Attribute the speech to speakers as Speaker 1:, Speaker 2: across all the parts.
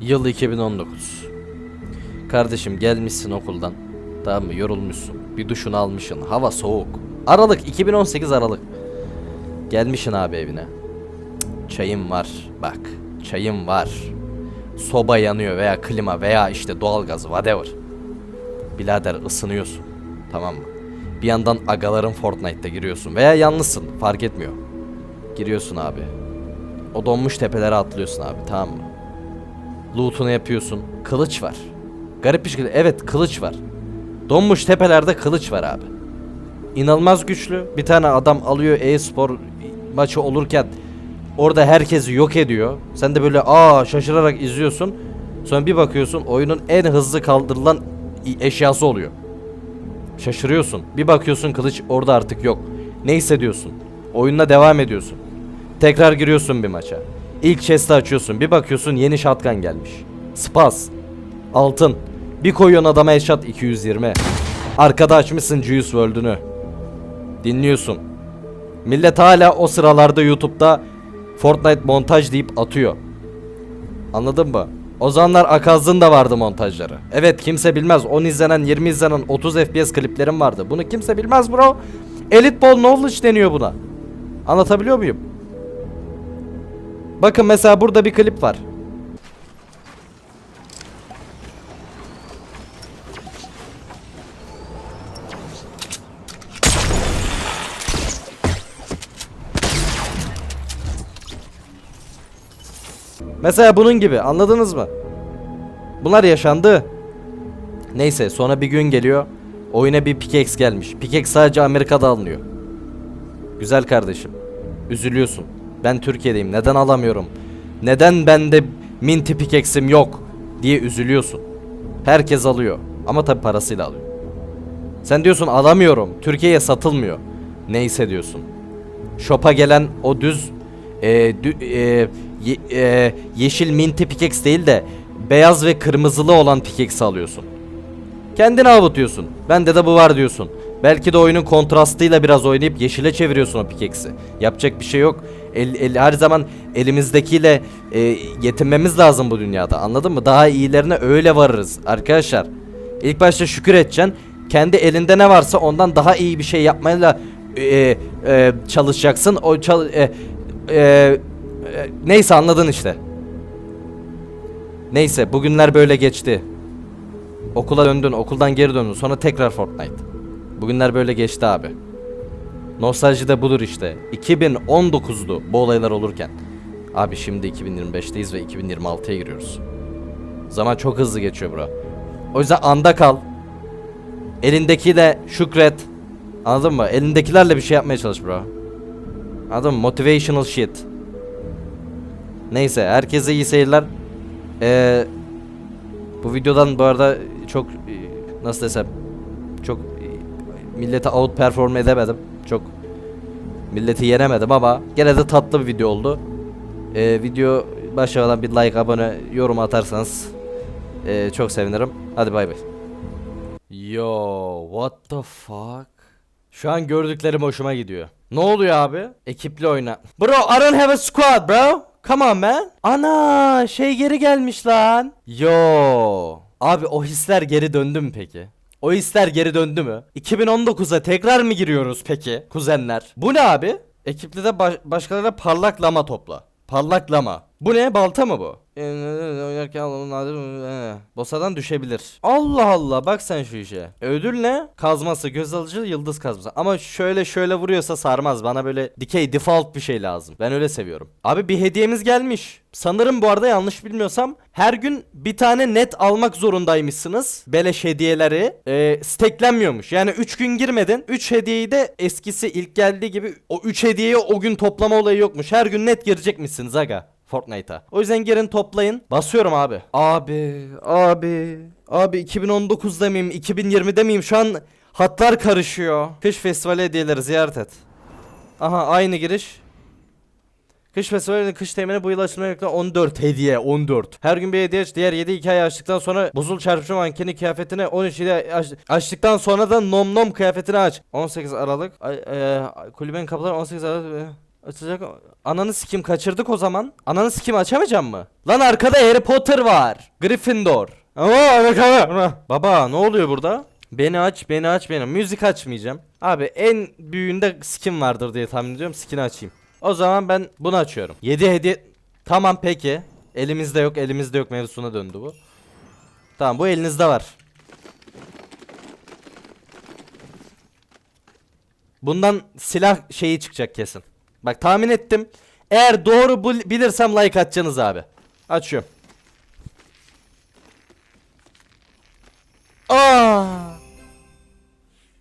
Speaker 1: Yıl 2019. Kardeşim gelmişsin okuldan. Tamam mı? Yorulmuşsun. Bir duşunu almışsın. Hava soğuk. Aralık 2018 Aralık. Gelmişsin abi evine. Cık, Çayın var. Bak. Çayın var. Soba yanıyor veya klima veya işte doğalgaz whatever. Birader ısınıyorsun. Tamam mı? Bir yandan agaların Fortnite'da giriyorsun veya yalnızsın fark etmiyor. Giriyorsun abi. O donmuş tepelere atlıyorsun abi tamam mı? Loot'unu yapıyorsun. Kılıç var. Garip bir şekilde evet kılıç var. Donmuş tepelerde kılıç var abi. İnanılmaz güçlü. Bir tane adam alıyor e-spor maçı olurken orada herkesi yok ediyor. Sen de böyle aa şaşırarak izliyorsun. Sonra bir bakıyorsun oyunun en hızlı kaldırılan eşyası oluyor. Şaşırıyorsun. Bir bakıyorsun kılıç orada artık yok. Ne hissediyorsun? Oyununa devam ediyorsun. Tekrar giriyorsun bir maça. İlk chest'i açıyorsun. Bir bakıyorsun yeni shotgun gelmiş. Spas. Altın. Bir koyuyorsun adama headshot 220. Arkada açmışsın Juice World'ünü. Dinliyorsun. Millet hala o sıralarda YouTube'da Fortnite montaj deyip atıyor. Anladın mı? O zamanlar Akaz'ın da vardı montajları. Evet kimse bilmez. 10 izlenen, 20 izlenen, 30 FPS kliplerim vardı. Bunu kimse bilmez bro. Elite Ball Knowledge deniyor buna. Anlatabiliyor muyum? Bakın mesela burada bir klip var. Mesela bunun gibi anladınız mı? Bunlar yaşandı. Neyse sonra bir gün geliyor. Oyuna bir pickaxe gelmiş. Pickaxe sadece Amerika'da alınıyor. Güzel kardeşim. Üzülüyorsun. Ben Türkiye'deyim. Neden alamıyorum? Neden bende minty pickaxe'im yok? diye üzülüyorsun. Herkes alıyor. Ama tabi parasıyla alıyor. Sen diyorsun alamıyorum. Türkiye'ye satılmıyor. Neyse diyorsun. Shop'a gelen o düz e, dü- e, ye- e, yeşil minty pickaxe değil de beyaz ve kırmızılı olan pickaxe alıyorsun. Kendini avutuyorsun. Bende de bu var diyorsun. Belki de oyunun kontrastıyla biraz oynayıp yeşile çeviriyorsun o pickaxe'i. Yapacak bir şey yok. El, el- her zaman elimizdekiyle e, yetinmemiz lazım bu dünyada. Anladın mı? Daha iyilerine öyle varırız arkadaşlar. İlk başta şükür edeceksin. Kendi elinde ne varsa ondan daha iyi bir şey yapmayla e, e, çalışacaksın. O çal, e, e, e, neyse anladın işte. Neyse bugünler böyle geçti. Okula döndün, okuldan geri döndün. Sonra tekrar Fortnite. Bugünler böyle geçti abi. Nostalji de budur işte. 2019'du bu olaylar olurken. Abi şimdi 2025'teyiz ve 2026'ya giriyoruz. Zaman çok hızlı geçiyor bro. O yüzden anda kal. Elindekiyle şükret. Anladın mı? Elindekilerle bir şey yapmaya çalış bro. Anladın mı? Motivational shit. Neyse herkese iyi seyirler. Ee, bu videodan bu arada çok e, nasıl desem çok e, millete out perform edemedim. Çok milleti yenemedim ama gene de tatlı bir video oldu. Ee, video başlamadan bir like, abone, yorum atarsanız e, çok sevinirim. Hadi bay bay. Yo, what the fuck? Şu an gördüklerim hoşuma gidiyor. Ne oluyor abi? Ekipli oyna. Bro, I don't have a squad bro. Come on man. Ana, şey geri gelmiş lan. Yo. Abi o hisler geri döndü mü peki? O hisler geri döndü mü? 2019'a tekrar mı giriyoruz peki kuzenler? Bu ne abi? Ekipli de baş- başkalarına parlak lama topla. Parlak lama. Bu ne? Balta mı bu? Oynarken alanın nadir Bosadan düşebilir. Allah Allah bak sen şu işe. Ödül ne? Kazması, göz alıcı, yıldız kazması. Ama şöyle şöyle vuruyorsa sarmaz. Bana böyle dikey default bir şey lazım. Ben öyle seviyorum. Abi bir hediyemiz gelmiş. Sanırım bu arada yanlış bilmiyorsam her gün bir tane net almak zorundaymışsınız. Beleş hediyeleri. Ee, steklenmiyormuş. Yani 3 gün girmedin. 3 hediyeyi de eskisi ilk geldiği gibi o 3 hediyeyi o gün toplama olayı yokmuş. Her gün net girecekmişsiniz aga. Fortnite'a. O yüzden gelin toplayın. Basıyorum abi. Abi, abi, abi 2019'da mıyım, 2020'de miyim? Şu an hatlar karışıyor. Kış festivali hediyeleri ziyaret et. Aha aynı giriş. Kış festivalinin kış temini bu yıl açılmaya yakın 14 hediye 14. Her gün bir hediye aç. Diğer 7 hikaye açtıktan sonra buzul çarpıcı mankeni kıyafetini 13 ile aç, açtıktan sonra da nom nom kıyafetini aç. 18 Aralık. Ay, e, kulübenin kapıları 18 Aralık. Açacak. Ananı sikim kaçırdık o zaman. Ananı sikim açamayacağım mı? Lan arkada Harry Potter var. Gryffindor. Baba ne oluyor burada? Beni aç, beni aç, beni. Müzik açmayacağım. Abi en büyüğünde skin vardır diye tahmin ediyorum. Skin'i açayım. O zaman ben bunu açıyorum. 7 hediye. Tamam peki. Elimizde yok, elimizde yok mevzusuna döndü bu. Tamam bu elinizde var. Bundan silah şeyi çıkacak kesin. Bak tahmin ettim. Eğer doğru bilirsem like atacaksınız abi. Açıyorum. Aa.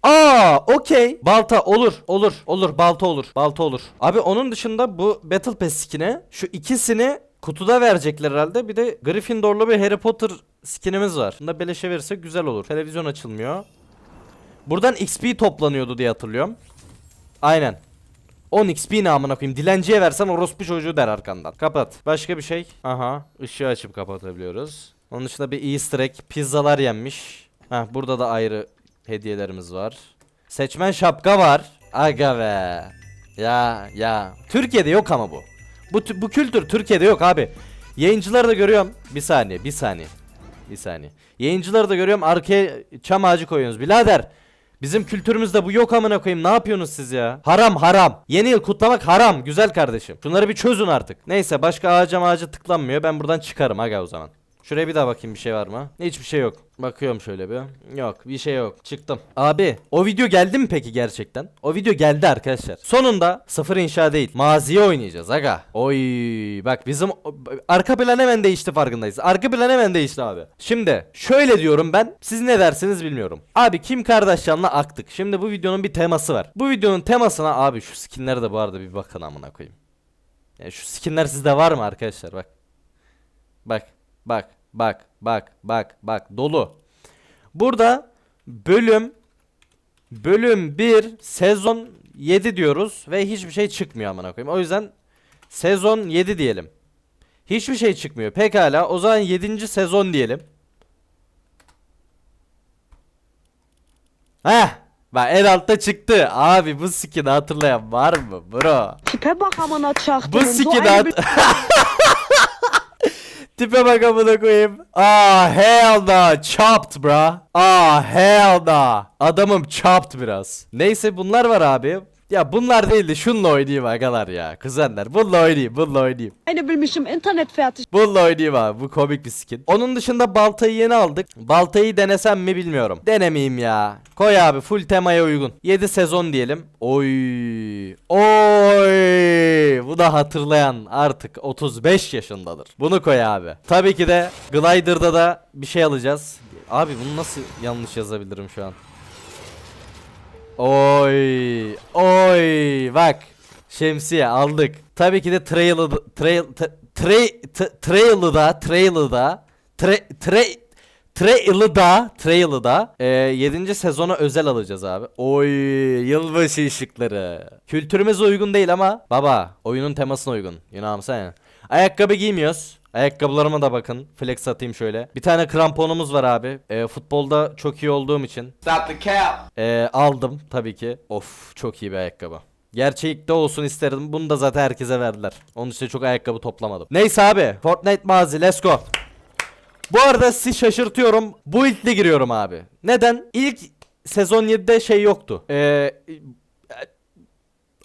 Speaker 1: Aa, okey. Balta olur, olur, olur. Balta olur, balta olur. Abi onun dışında bu Battle Pass skin'e şu ikisini kutuda verecekler herhalde. Bir de Gryffindor'lu bir Harry Potter skin'imiz var. Bunu da beleşe verirsek güzel olur. Televizyon açılmıyor. Buradan XP toplanıyordu diye hatırlıyorum. Aynen. 10 XP ne amına koyayım. Dilenciye versen orospu çocuğu der arkandan. Kapat. Başka bir şey. Aha. ışığı açıp kapatabiliyoruz. Onun dışında bir easter egg. Pizzalar yenmiş. Heh burada da ayrı hediyelerimiz var. Seçmen şapka var. Aga be. Ya ya. Türkiye'de yok ama bu. Bu, bu kültür Türkiye'de yok abi. Yayıncıları da görüyorum. Bir saniye bir saniye. Bir saniye. Yayıncıları da görüyorum arkaya çam ağacı koyuyorsunuz. Birader bizim kültürümüzde bu yok amına koyayım. Ne yapıyorsunuz siz ya? Haram haram. Yeni yıl kutlamak haram güzel kardeşim. Şunları bir çözün artık. Neyse başka ağaca ağaca tıklanmıyor. Ben buradan çıkarım aga o zaman. Şuraya bir daha bakayım bir şey var mı? Hiçbir şey yok. Bakıyorum şöyle bir. Yok bir şey yok. Çıktım. Abi o video geldi mi peki gerçekten? O video geldi arkadaşlar. Sonunda sıfır inşa değil. Maziye oynayacağız aga. Oy bak bizim arka plan hemen değişti farkındayız. Arka plan hemen değişti abi. Şimdi şöyle diyorum ben. Siz ne dersiniz bilmiyorum. Abi Kim Kardashian'la aktık. Şimdi bu videonun bir teması var. Bu videonun temasına abi şu skinlere de bu arada bir bakın amına koyayım. Ya şu skinler sizde var mı arkadaşlar bak. Bak, bak, bak, bak, bak, bak dolu. Burada bölüm bölüm 1 sezon 7 diyoruz ve hiçbir şey çıkmıyor amına koyayım. O yüzden sezon 7 diyelim. Hiçbir şey çıkmıyor. Pekala o zaman 7. sezon diyelim. Heh. Bak en altta çıktı. Abi bu skin'i hatırlayan var mı bro?
Speaker 2: Tipe bak amına
Speaker 1: Bu
Speaker 2: çaktım.
Speaker 1: skin at. Tipe bak amına koyayım. Ah hell no. Chopped bra. Ah hell no. Adamım chopped biraz. Neyse bunlar var abi. Ya bunlar değil de şununla oynayayım agalar ya. Kuzenler bununla oynayayım bununla oynayayım.
Speaker 2: Aynı bilmişim internet fiyatı.
Speaker 1: Bununla oynayayım abi. Bu komik bir skin. Onun dışında baltayı yeni aldık. Baltayı denesem mi bilmiyorum. Denemeyeyim ya. Koy abi full temaya uygun. 7 sezon diyelim. Oy. Oy. Bu da hatırlayan artık 35 yaşındadır. Bunu koy abi. Tabii ki de Glider'da da bir şey alacağız. Abi bunu nasıl yanlış yazabilirim şu an? Oy. Oy. Bak. Şemsiye aldık. Tabii ki de trail'ı trail t- trail t- trail'ı da trail'ı da tra, tra, trail'ı da trail'ı da e, 7. sezona özel alacağız abi. Oy yılbaşı ışıkları. Kültürümüze uygun değil ama baba oyunun temasına uygun. You know what I'm saying? Ayakkabı giymiyoruz. Ayakkabılarıma da bakın. Flex atayım şöyle. Bir tane kramponumuz var abi. E, futbolda çok iyi olduğum için
Speaker 3: Stop the cap.
Speaker 1: ee, aldım tabii ki. Of çok iyi bir ayakkabı. Gerçekte olsun isterdim. Bunu da zaten herkese verdiler. Onun için çok ayakkabı toplamadım. Neyse abi. Fortnite mazi let's go. Bu arada sizi şaşırtıyorum. Bu ilkle giriyorum abi. Neden? İlk sezon 7'de şey yoktu. Ee,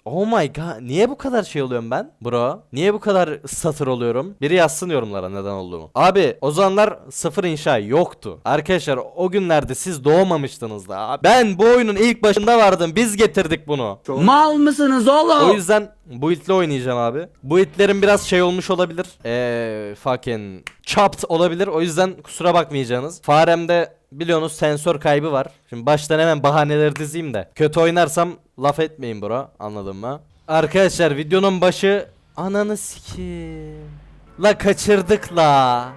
Speaker 1: Oh my god. Niye bu kadar şey oluyorum ben? Bro. Niye bu kadar satır oluyorum? Biri yazsın yorumlara neden olduğumu. Abi o zamanlar sıfır inşa yoktu. Arkadaşlar o günlerde siz doğmamıştınız da. Ben bu oyunun ilk başında vardım. Biz getirdik bunu.
Speaker 3: Mal mısınız oğlum?
Speaker 1: O yüzden bu itle oynayacağım abi. Bu itlerin biraz şey olmuş olabilir. Eee fucking chopped olabilir. O yüzden kusura bakmayacaksınız. Faremde biliyorsunuz sensör kaybı var. Şimdi baştan hemen bahaneleri dizeyim de. Kötü oynarsam laf etmeyin bro. Anladın mı? Arkadaşlar videonun başı ananı sikeyim. La kaçırdık la.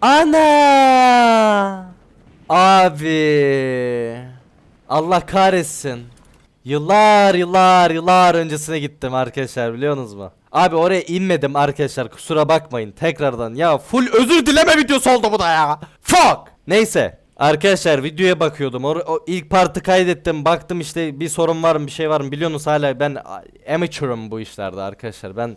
Speaker 1: Ana! Abi. Allah kahretsin. Yıllar yıllar yıllar öncesine gittim arkadaşlar biliyorsunuz mu? Abi oraya inmedim arkadaşlar kusura bakmayın tekrardan ya full özür dileme videosu oldu bu da ya. Fuck. Neyse Arkadaşlar videoya bakıyordum. O, o ilk partı kaydettim. Baktım işte bir sorun var mı bir şey var mı biliyorsunuz hala ben a- amateur'ım bu işlerde arkadaşlar. Ben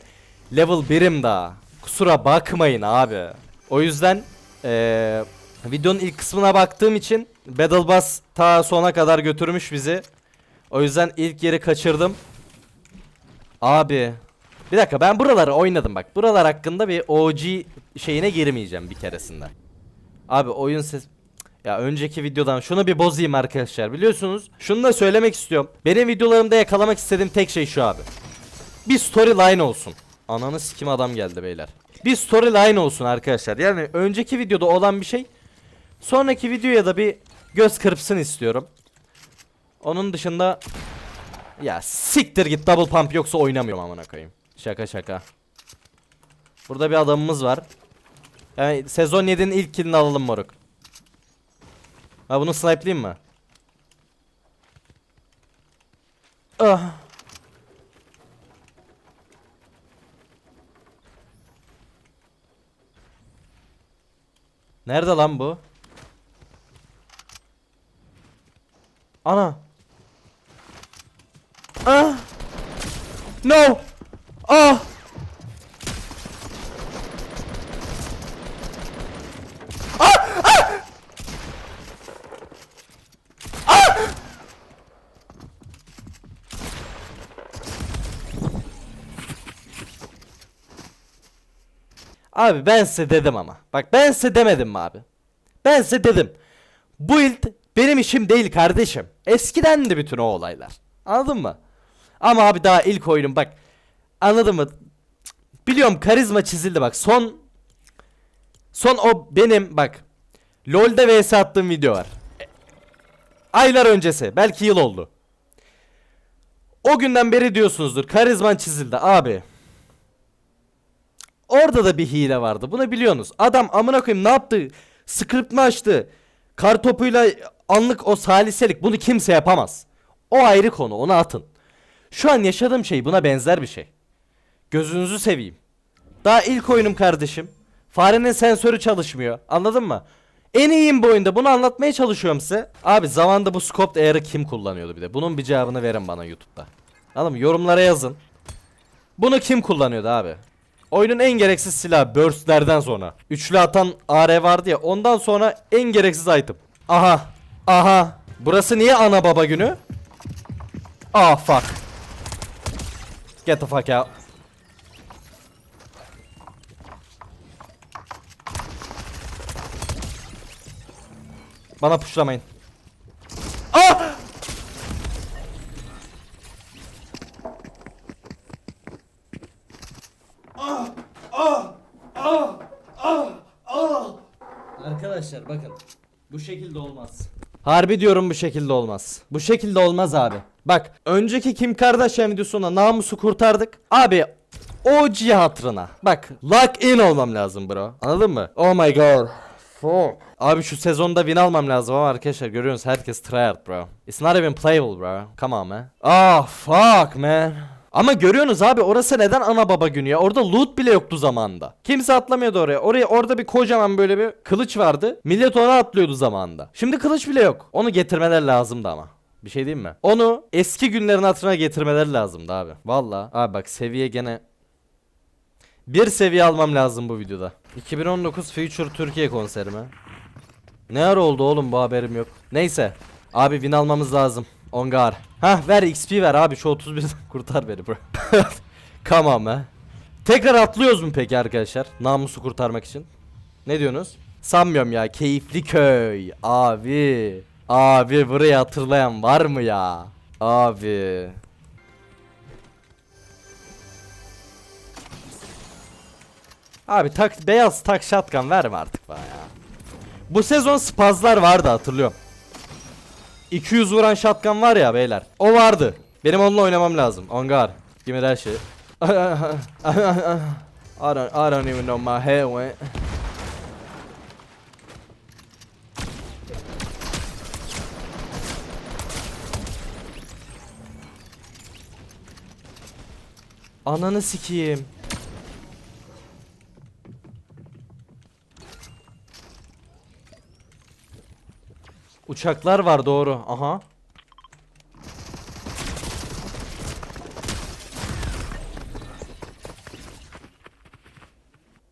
Speaker 1: level 1'im daha. Kusura bakmayın abi. O yüzden eee, videonun ilk kısmına baktığım için Battle Bus ta sona kadar götürmüş bizi. O yüzden ilk yeri kaçırdım. Abi bir dakika ben buraları oynadım bak. Buralar hakkında bir OG şeyine girmeyeceğim bir keresinde. Abi oyun ses... Ya önceki videodan şunu bir bozayım arkadaşlar biliyorsunuz. Şunu da söylemek istiyorum. Benim videolarımda yakalamak istediğim tek şey şu abi. Bir storyline olsun. Ananı sikim adam geldi beyler. Bir storyline olsun arkadaşlar. Yani önceki videoda olan bir şey sonraki videoya da bir göz kırpsın istiyorum. Onun dışında ya siktir git double pump yoksa oynamıyorum amına koyayım. Şaka şaka. Burada bir adamımız var. Yani sezon 7'nin ilk killini alalım moruk. Ha bunu snipe'layayım mı? Ah. Nerede lan bu? Ana. Ah. No. Ah. Abi ben size dedim ama. Bak ben size demedim mi abi? Ben size dedim. Bu ilk benim işim değil kardeşim. Eskiden de bütün o olaylar. Anladın mı? Ama abi daha ilk oyunum bak. Anladın mı? Biliyorum karizma çizildi bak. Son son o benim bak. LoL'de vs attığım video var. Aylar öncesi. Belki yıl oldu. O günden beri diyorsunuzdur. Karizman çizildi abi. Orada da bir hile vardı. Bunu biliyorsunuz. Adam amına koyayım ne yaptı? Script mi açtı? Kar topuyla anlık o saliselik bunu kimse yapamaz. O ayrı konu. Onu atın. Şu an yaşadığım şey buna benzer bir şey. Gözünüzü seveyim. Daha ilk oyunum kardeşim. Farenin sensörü çalışmıyor. Anladın mı? En iyiyim bu oyunda. Bunu anlatmaya çalışıyorum size. Abi zamanda bu scoped AR'ı kim kullanıyordu bir de? Bunun bir cevabını verin bana YouTube'da. Anladın mı? Yorumlara yazın. Bunu kim kullanıyordu abi? Oyunun en gereksiz silahı burstlerden sonra. Üçlü atan AR vardı ya ondan sonra en gereksiz item. Aha. Aha. Burası niye ana baba günü? Ah fuck. Get the fuck out. Bana puşlamayın. Ah! Arkadaşlar bakın. Bu şekilde olmaz. Harbi diyorum bu şekilde olmaz. Bu şekilde olmaz abi. Bak önceki Kim Kardashian videosunda namusu kurtardık. Abi OG hatırına. Bak lock in olmam lazım bro. Anladın mı? Oh my god. Fuck. Abi şu sezonda win almam lazım ama arkadaşlar görüyorsunuz herkes tryhard bro. It's not even playable bro. Come on man. Ah fuck man. Ama görüyorsunuz abi orası neden ana baba günü ya? Orada loot bile yoktu zamanında. Kimse atlamıyordu oraya. Oraya orada bir kocaman böyle bir kılıç vardı. Millet ona atlıyordu zamanında. Şimdi kılıç bile yok. Onu getirmeler lazımdı ama. Bir şey diyeyim mi? Onu eski günlerin hatırına getirmeleri lazımdı abi. Valla. Abi bak seviye gene bir seviye almam lazım bu videoda. 2019 Future Türkiye konseri? Ne ara oldu oğlum bu haberim yok. Neyse. Abi win almamız lazım. Ongar. Hah ver XP ver abi şu 31 kurtar beni bro. Come on be. Tekrar atlıyoruz mu peki arkadaşlar? Namusu kurtarmak için. Ne diyorsunuz? Sanmıyorum ya. Keyifli köy. Abi. Abi burayı hatırlayan var mı ya? Abi. Abi tak beyaz tak shotgun verme artık bana ya. Bu sezon spazlar vardı hatırlıyorum. 200 vuran shotgun var ya beyler. O vardı. Benim onunla oynamam lazım. Ongar. Give me that shit. I don't, I don't even know my head went. Ananı sikeyim. Uçaklar var doğru. Aha.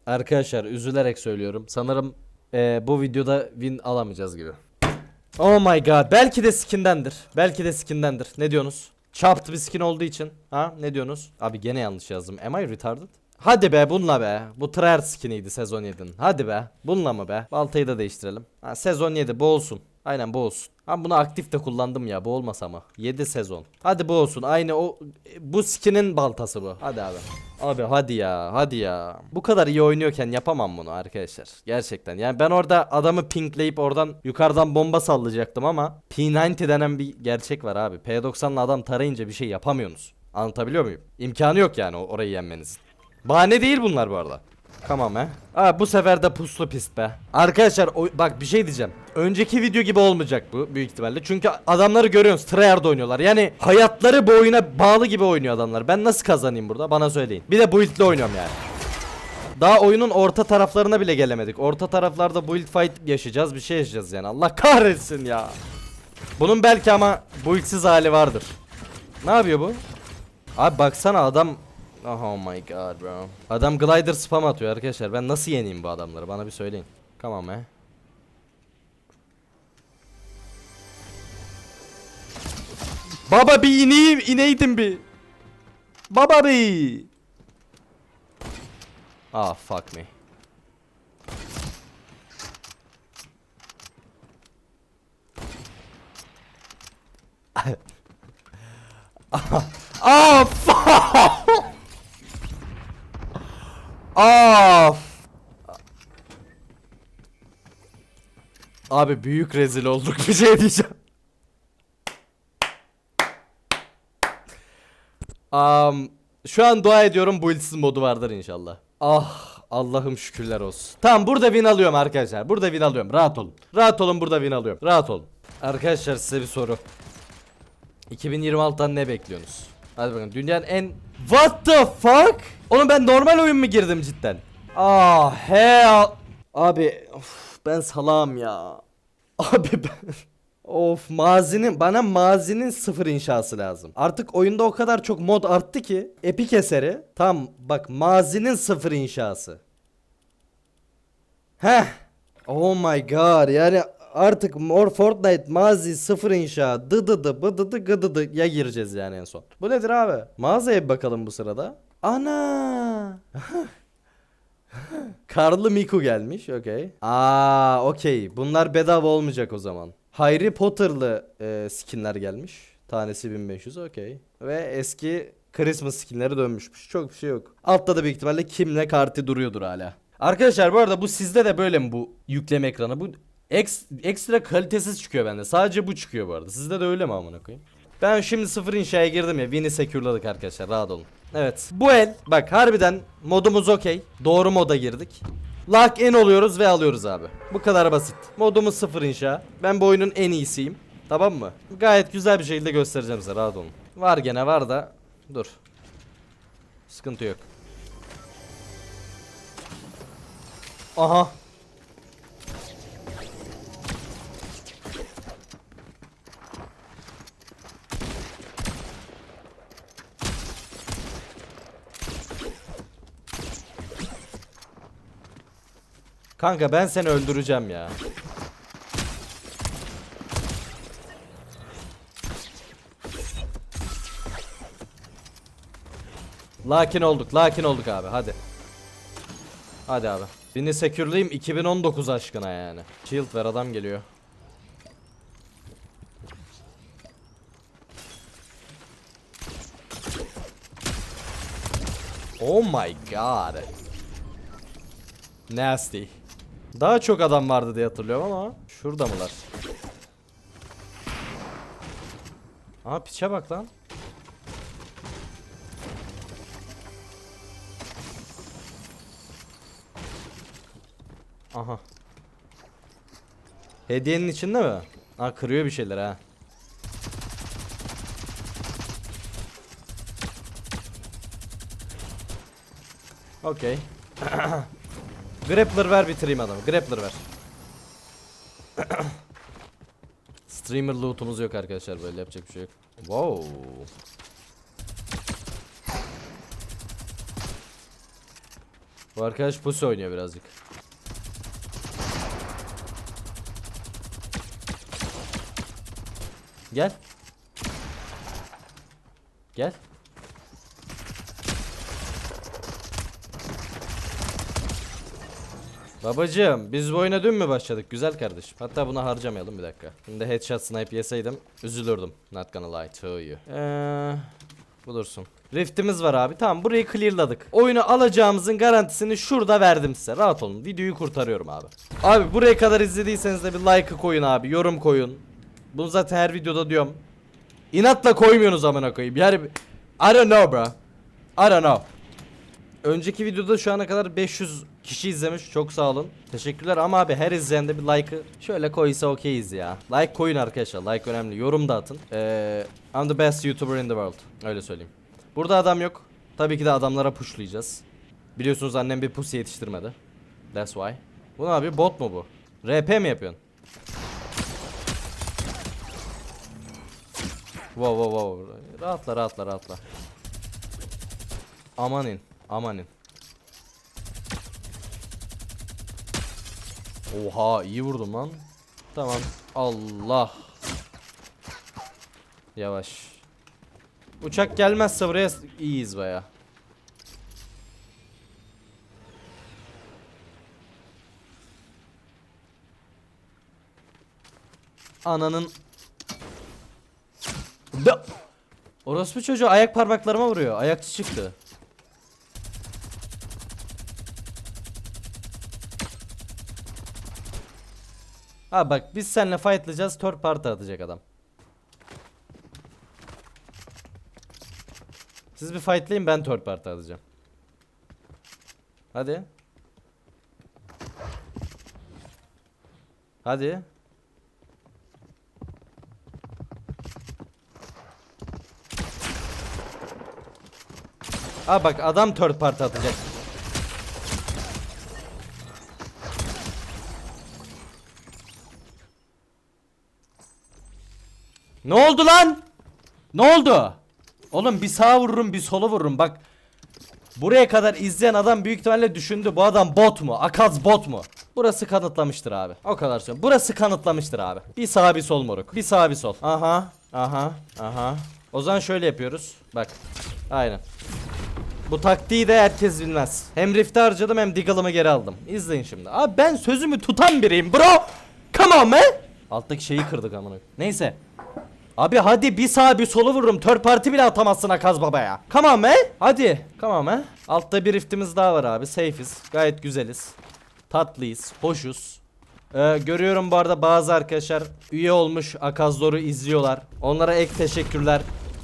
Speaker 1: Arkadaşlar üzülerek söylüyorum. Sanırım eee, bu videoda win alamayacağız gibi. Oh my god. Belki de skindendir. Belki de skindendir. Ne diyorsunuz? Chopped bir skin olduğu için. Ha ne diyorsunuz? Abi gene yanlış yazdım. Am I retarded? Hadi be bununla be. Bu Tryer skiniydi sezon 7'nin. Hadi be. Bununla mı be? Baltayı da değiştirelim. Ha, sezon 7 bu olsun. Aynen bu olsun. Ben bunu aktif de kullandım ya bu olmasa mı? 7 sezon. Hadi bu olsun. Aynı o bu skinin baltası bu. Hadi abi. Abi hadi ya hadi ya. Bu kadar iyi oynuyorken yapamam bunu arkadaşlar. Gerçekten. Yani ben orada adamı pinkleyip oradan yukarıdan bomba sallayacaktım ama P90 denen bir gerçek var abi. P90'la adam tarayınca bir şey yapamıyorsunuz. Anlatabiliyor muyum? İmkanı yok yani orayı yenmenizin. Bahane değil bunlar bu arada. Tamam he. Aa bu sefer de puslu pist be. Arkadaşlar o- bak bir şey diyeceğim. Önceki video gibi olmayacak bu büyük ihtimalle. Çünkü adamları görüyorsunuz tryhard oynuyorlar. Yani hayatları bu oyuna bağlı gibi oynuyor adamlar. Ben nasıl kazanayım burada? Bana söyleyin. Bir de build'le oynuyorum yani. Daha oyunun orta taraflarına bile gelemedik. Orta taraflarda build fight yaşayacağız. Bir şey yaşayacağız yani. Allah kahretsin ya. Bunun belki ama buildsiz hali vardır. Ne yapıyor bu? Abi baksana adam Oh my god bro. Adam glider spam atıyor arkadaşlar. Ben nasıl yeneyim bu adamları? Bana bir söyleyin. Come on man. Baba bir ineyim, ineydim bir. Baba bir. Ah fuck me. Ah fuck. Of. Abi büyük rezil olduk bir şey diyeceğim. Am, şu an dua ediyorum bu ilsiz modu vardır inşallah. Ah Allah'ım şükürler olsun. Tamam burada win alıyorum arkadaşlar. Burada win alıyorum. Rahat olun. Rahat olun burada win alıyorum. Rahat olun. Arkadaşlar size bir soru. 2026'dan ne bekliyorsunuz? Hadi bakın dünyanın en What the fuck? Oğlum ben normal oyun mu girdim cidden? Ah hell Abi of, ben salam ya Abi ben Of mazinin bana mazinin sıfır inşası lazım. Artık oyunda o kadar çok mod arttı ki Epic eseri tam bak mazinin sıfır inşası. Heh. Oh my god yani artık Mor Fortnite mazi sıfır inşa dıdıdı bıdıdı gıdıdı ya gireceğiz yani en son. Bu nedir abi? Mağazaya bir bakalım bu sırada. Ana. Karlı Miku gelmiş okey. Aa okey bunlar bedava olmayacak o zaman. Harry Potter'lı e, skinler gelmiş. Tanesi 1500 okey. Ve eski Christmas skinleri dönmüşmüş. Çok bir şey yok. Altta da büyük ihtimalle kimle kartı duruyordur hala. Arkadaşlar bu arada bu sizde de böyle mi bu yükleme ekranı? Bu eks, ekstra kalitesiz çıkıyor bende. Sadece bu çıkıyor bu arada. Sizde de öyle mi amına koyayım? Ben şimdi sıfır inşaya girdim ya. Win'i secure'ladık arkadaşlar. Rahat olun. Evet. Bu el bak harbiden modumuz okey. Doğru moda girdik. Lock in oluyoruz ve alıyoruz abi. Bu kadar basit. Modumuz sıfır inşa. Ben bu oyunun en iyisiyim. Tamam mı? Gayet güzel bir şekilde göstereceğim size. Rahat olun. Var gene var da. Dur. Sıkıntı yok. Aha. Kanka ben seni öldüreceğim ya. Lakin olduk, lakin olduk abi. Hadi. Hadi abi. Birini sekürleyeyim 2019 aşkına yani. Shield ver adam geliyor. Oh my god. Nasty. Daha çok adam vardı diye hatırlıyorum ama şurada mılar? Aa piçe bak lan. Aha. Hediyenin içinde mi? Ha kırıyor bir şeyler ha. Okey. Grappler ver bitireyim adamı. Grappler ver. Streamer loot'umuz yok arkadaşlar böyle yapacak bir şey yok. Wow. Bu arkadaş pusu oynuyor birazcık. Gel. Gel. Babacığım biz bu oyuna dün mü başladık güzel kardeşim? Hatta buna harcamayalım bir dakika. Şimdi headshot snipe yeseydim üzülürdüm. Not gonna lie to you. Eee... Bulursun. Rift'imiz var abi. Tamam burayı clearladık. Oyunu alacağımızın garantisini şurada verdim size. Rahat olun. Videoyu kurtarıyorum abi. Abi buraya kadar izlediyseniz de bir like'ı koyun abi. Yorum koyun. Bunu zaten her videoda diyorum. İnatla koymuyorsunuz amına koyayım. Yani I don't know bro. I don't know. Önceki videoda şu ana kadar 500 kişi izlemiş. Çok sağ olun. Teşekkürler ama abi her izleyende bir like'ı şöyle koysa okeyiz ya. Like koyun arkadaşlar. Like önemli. Yorum da atın. Ee, I'm the best YouTuber in the world. Öyle söyleyeyim. Burada adam yok. Tabii ki de adamlara pushlayacağız. Biliyorsunuz annem bir pussy yetiştirmedi. That's why. Bu ne abi bot mu bu? RP mi yapıyorsun? Wow wow wow. Rahatla rahatla rahatla. Amanin. Amanin. Oha iyi vurdum lan. Tamam. Allah. Yavaş. Uçak gelmezse buraya iyiyiz baya. Ananın Orospu çocuğu ayak parmaklarıma vuruyor. Ayakçı çıktı. Ha bak biz seninle fightlayacağız. Third party atacak adam. Siz bir fightlayın ben third party atacağım. Hadi. Hadi. Ha bak adam third party atacak. Ne oldu lan? Ne oldu? Oğlum bir sağa vururum bir sola vururum bak. Buraya kadar izleyen adam büyük ihtimalle düşündü bu adam bot mu? Akaz bot mu? Burası kanıtlamıştır abi. O kadar söylüyorum. Burası kanıtlamıştır abi. Bir sağ bir sol moruk. Bir sağ bir sol. Aha. Aha. Aha. O zaman şöyle yapıyoruz. Bak. Aynen. Bu taktiği de herkes bilmez. Hem Rift'i harcadım hem Diggle'ımı geri aldım. İzleyin şimdi. Abi ben sözümü tutan biriyim bro. Come on man. Alttaki şeyi kırdık amına. Neyse. Abi hadi bir sağa bir solu vururum. Third parti bile atamazsın Akaz Baba ya. Come on man. Hadi. Come on man. Altta bir riftimiz daha var abi. Safe'iz. Gayet güzeliz. Tatlıyız. Hoşuz. Ee, görüyorum bu arada bazı arkadaşlar üye olmuş Akazlor'u izliyorlar. Onlara ek teşekkürler.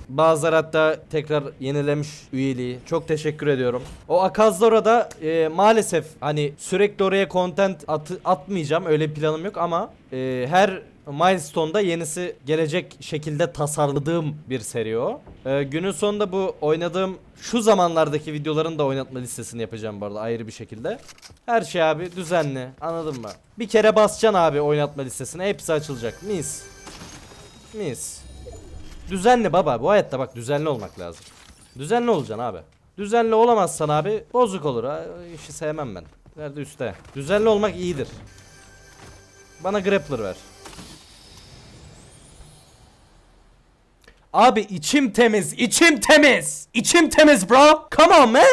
Speaker 1: Bazıları hatta tekrar yenilemiş üyeliği. Çok teşekkür ediyorum. O Akazlor'a da e, maalesef hani sürekli oraya content atı- atmayacağım. Öyle planım yok ama e, her milestone'da yenisi gelecek şekilde tasarladığım bir seri o. E, günün sonunda bu oynadığım şu zamanlardaki videoların da oynatma listesini yapacağım bu arada ayrı bir şekilde. Her şey abi düzenli anladın mı? Bir kere basacaksın abi oynatma listesine hepsi açılacak. Mis. Mis. Düzenli baba bu hayatta bak düzenli olmak lazım. Düzenli olacaksın abi. Düzenli olamazsan abi bozuk olur. Ha, işi sevmem ben. Nerede üstte. Düzenli olmak iyidir. Bana grappler ver. Abi içim temiz, içim temiz. İçim temiz bro. Come on man.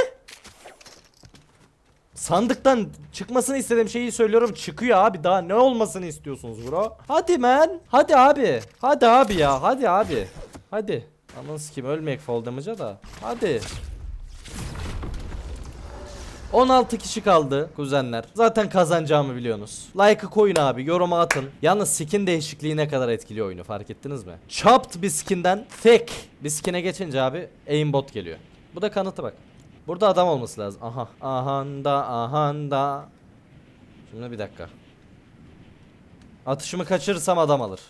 Speaker 1: Sandıktan çıkmasını istediğim şeyi söylüyorum. Çıkıyor abi. Daha ne olmasını istiyorsunuz bro? Hadi man. Hadi abi. Hadi abi ya. Hadi abi. Hadi. Ananı kim ölmeyek fall damage'a da. Hadi 16 kişi kaldı kuzenler. Zaten kazanacağımı biliyorsunuz. Like'ı koyun abi, yoruma atın. Yalnız skin değişikliği ne kadar etkiliyor oyunu fark ettiniz mi? Chopped bir skinden thick bir skine geçince abi aimbot geliyor. Bu da kanıtı bak. Burada adam olması lazım. Aha. Ahanda ahanda. Şimdi bir dakika. Atışımı kaçırırsam adam alır.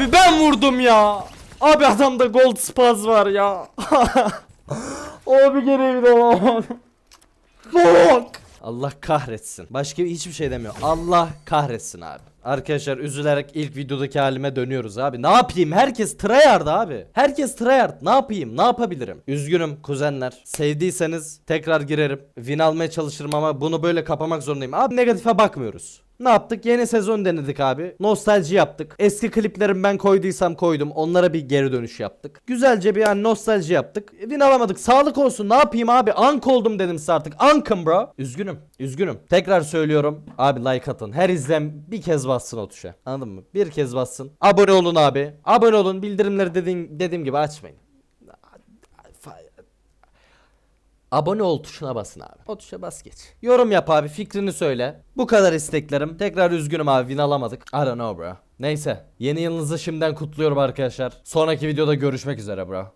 Speaker 1: Abi ben vurdum ya. Abi adamda gold spaz var ya. Abi gene bir de Fuck. Allah kahretsin. Başka hiçbir şey demiyor. Allah kahretsin abi. Arkadaşlar üzülerek ilk videodaki halime dönüyoruz abi. Ne yapayım? Herkes tryhard abi. Herkes tryhard. Ne yapayım? Ne yapabilirim? Üzgünüm kuzenler. Sevdiyseniz tekrar girerim. Win almaya çalışırım ama bunu böyle kapamak zorundayım. Abi negatife bakmıyoruz. Ne yaptık? Yeni sezon denedik abi. Nostalji yaptık. Eski kliplerim ben koyduysam koydum. Onlara bir geri dönüş yaptık. Güzelce bir yani nostalji yaptık. Win alamadık. Sağlık olsun. Ne yapayım abi? Ank oldum dedim size artık. Ankım bro. Üzgünüm. Üzgünüm. Tekrar söylüyorum. Abi like atın. Her izlem bir kez bassın o tuşa. Anladın mı? Bir kez bassın. Abone olun abi. Abone olun. Bildirimleri dediğim, dediğim gibi açmayın. Abone ol tuşuna basın abi. O tuşa bas geç. Yorum yap abi fikrini söyle. Bu kadar isteklerim. Tekrar üzgünüm abi win alamadık. I don't know bro. Neyse. Yeni yılınızı şimdiden kutluyorum arkadaşlar. Sonraki videoda görüşmek üzere bro.